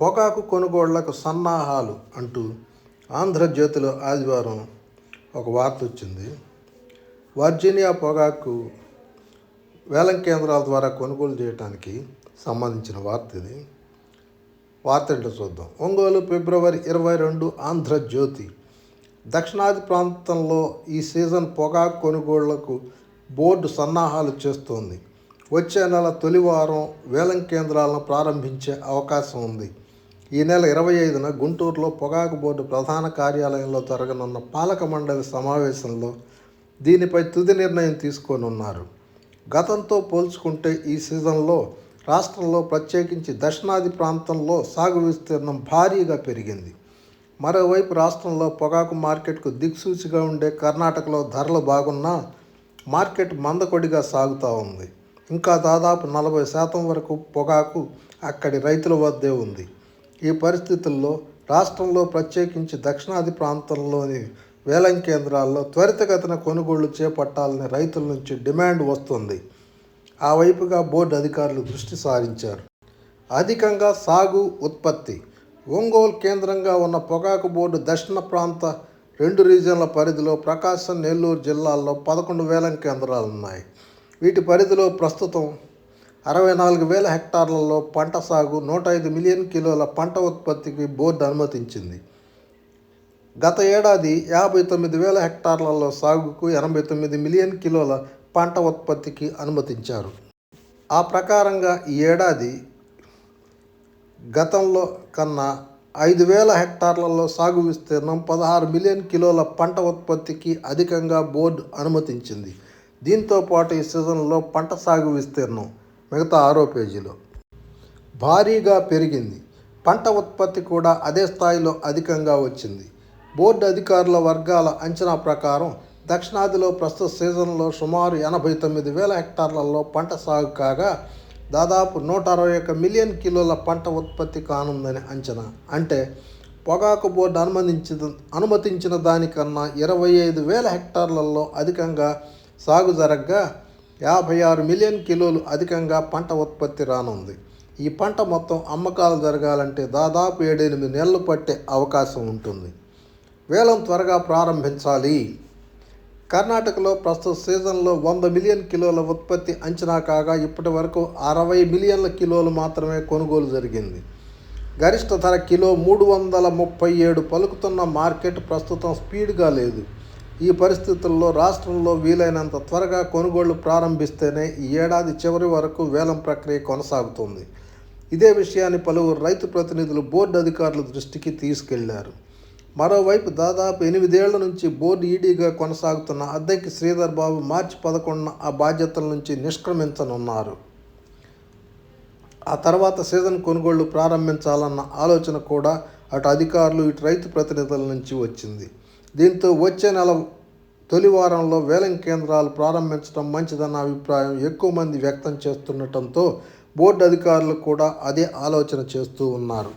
పొగాకు కొనుగోళ్ళకు సన్నాహాలు అంటూ ఆంధ్రజ్యోతిలో ఆదివారం ఒక వార్త వచ్చింది. వర్జీనియా పొగాకు వేలం కేంద్రాల ద్వారా కొనుగోలు చేయడానికి సంబంధించిన వార్త ఇది. వార్త ఏంటో చూద్దాం. ఒంగోలు ఫిబ్రవరి ఇరవై రెండు ఆంధ్రజ్యోతి దక్షిణాది ప్రాంతంలో ఈ సీజన్ పొగాకు కొనుగోళ్ళకు బోర్డు సన్నాహాలు చేస్తోంది. వచ్చే నెల తొలివారం వేలం కేంద్రాలను ప్రారంభించే అవకాశం ఉంది. ఈ నెల ఇరవై ఐదున గుంటూరులో పొగాకు బోర్డు ప్రధాన కార్యాలయంలో జరగనున్న పాలక మండలి సమావేశంలో దీనిపై తుది నిర్ణయం తీసుకోనున్నారు. గతంతో పోల్చుకుంటే ఈ సీజన్లో రాష్ట్రంలో ప్రత్యేకించి దక్షిణాది ప్రాంతంలో సాగు విస్తీర్ణం భారీగా పెరిగింది. మరోవైపు రాష్ట్రంలో పొగాకు మార్కెట్కు దిక్సూచిగా ఉండే కర్ణాటకలో ధరలు బాగున్నా మార్కెట్ మందకొడిగా సాగుతూ ఉంది. ఇంకా దాదాపు నలభై శాతం వరకు పొగాకు అక్కడి రైతుల వద్దే ఉంది. ఈ పరిస్థితుల్లో రాష్ట్రంలో ప్రత్యేకించి దక్షిణాది ప్రాంతంలోని వేలం కేంద్రాల్లో త్వరితగతిన కొనుగోళ్ళు చేపట్టాలని రైతుల నుంచి డిమాండ్ వస్తుంది. ఆ వైపుగా బోర్డు అధికారులు దృష్టి సారించారు. అధికంగా సాగు ఉత్పత్తి ఒంగోలు కేంద్రంగా ఉన్న పొగాకు బోర్డు దక్షిణ ప్రాంత రెండు రీజన్ల పరిధిలో ప్రకాశం నెల్లూరు జిల్లాల్లో పదకొండు వేలం కేంద్రాలు ఉన్నాయి వీటి పరిధిలో ప్రస్తుతం అరవై నాలుగు వేల హెక్టార్లలో పంట సాగు నూట ఐదు మిలియన్ కిలోల పంట ఉత్పత్తికి బోర్డు అనుమతించింది. గత ఏడాది యాభై తొమ్మిది వేల హెక్టార్లలో సాగుకు ఎనభై తొమ్మిది మిలియన్ కిలోల పంట ఉత్పత్తికి అనుమతించారు. ఆ ప్రకారంగా ఈ ఏడాది గతంలో కన్నా ఐదు వేల హెక్టార్లలో సాగు విస్తీర్ణం పదహారు మిలియన్ కిలోల పంట ఉత్పత్తికి అధికంగా బోర్డు అనుమతించింది. దీంతో పాటు ఈ సీజన్లో పంట సాగు విస్తీర్ణం మిగతా ఆరో పేజీలో. భారీగా పెరిగింది. పంట ఉత్పత్తి కూడా అదే స్థాయిలో అధికంగా వచ్చింది. బోర్డు అధికారుల వర్గాల అంచనా ప్రకారం దక్షిణాదిలో ప్రస్తుత సీజన్లో సుమారు ఎనభై తొమ్మిది వేల హెక్టార్లలో పంట సాగు కాగా దాదాపు నూట అరవై ఒక్క మిలియన్ కిలోల పంట ఉత్పత్తి కానుందని అంచనా. అంటే పొగాకు బోర్డు అనుమతించిన అనుమతించిన దానికన్నా ఇరవై ఐదు వేల హెక్టార్లలో అధికంగా సాగు జరగగా యాభై ఆరు మిలియన్ కిలోలు అధికంగా పంట ఉత్పత్తి రానుంది. ఈ పంట మొత్తం అమ్మకాలు జరగాలంటే దాదాపు ఏడెనిమిది నెలలు పట్టే అవకాశం ఉంటుంది. వేలం త్వరగా ప్రారంభించాలి. కర్ణాటకలో ప్రస్తుత సీజన్లో వంద మిలియన్ కిలోల ఉత్పత్తి అంచనా కాగా ఇప్పటి వరకు అరవై మిలియన్ల కిలోలు మాత్రమే కొనుగోలు జరిగింది. గరిష్ట ధర కిలో మూడు వందల ముప్పై ఏడు పలుకుతున్న మార్కెట్ ప్రస్తుతం స్పీడ్గా లేదు. ఈ పరిస్థితుల్లో రాష్ట్రంలో వీలైనంత త్వరగా కొనుగోళ్ళు ప్రారంభిస్తేనే ఈ ఏడాది చివరి వరకు వేలం ప్రక్రియ కొనసాగుతుంది. ఇదే విషయాన్ని పలువురు రైతు ప్రతినిధులు బోర్డు అధికారుల దృష్టికి తీసుకెళ్ళారు. మరోవైపు దాదాపు ఎనిమిదేళ్ళ నుంచి బోర్డు ఈడీగా కొనసాగుతున్న అద్దెకి శ్రీధర్ బాబు మార్చి పదకొండున ఆ బాధ్యతల నుంచి నిష్క్రమించనున్నారు. ఆ తర్వాత సీజన్ కొనుగోళ్ళు ప్రారంభించాలన్న ఆలోచన కూడా అటు అధికారులు ఇటు రైతు ప్రతినిధుల నుంచి వచ్చింది. దీంతో వచ్చే నెల తొలి వారంలో వేలం కేంద్రాలు ప్రారంభించడం మంచిదన్న అభిప్రాయం ఎక్కువ మంది వ్యక్తం చేస్తుండటంతో బోర్డు అధికారులు కూడా అదే ఆలోచన చేస్తూ ఉన్నారు.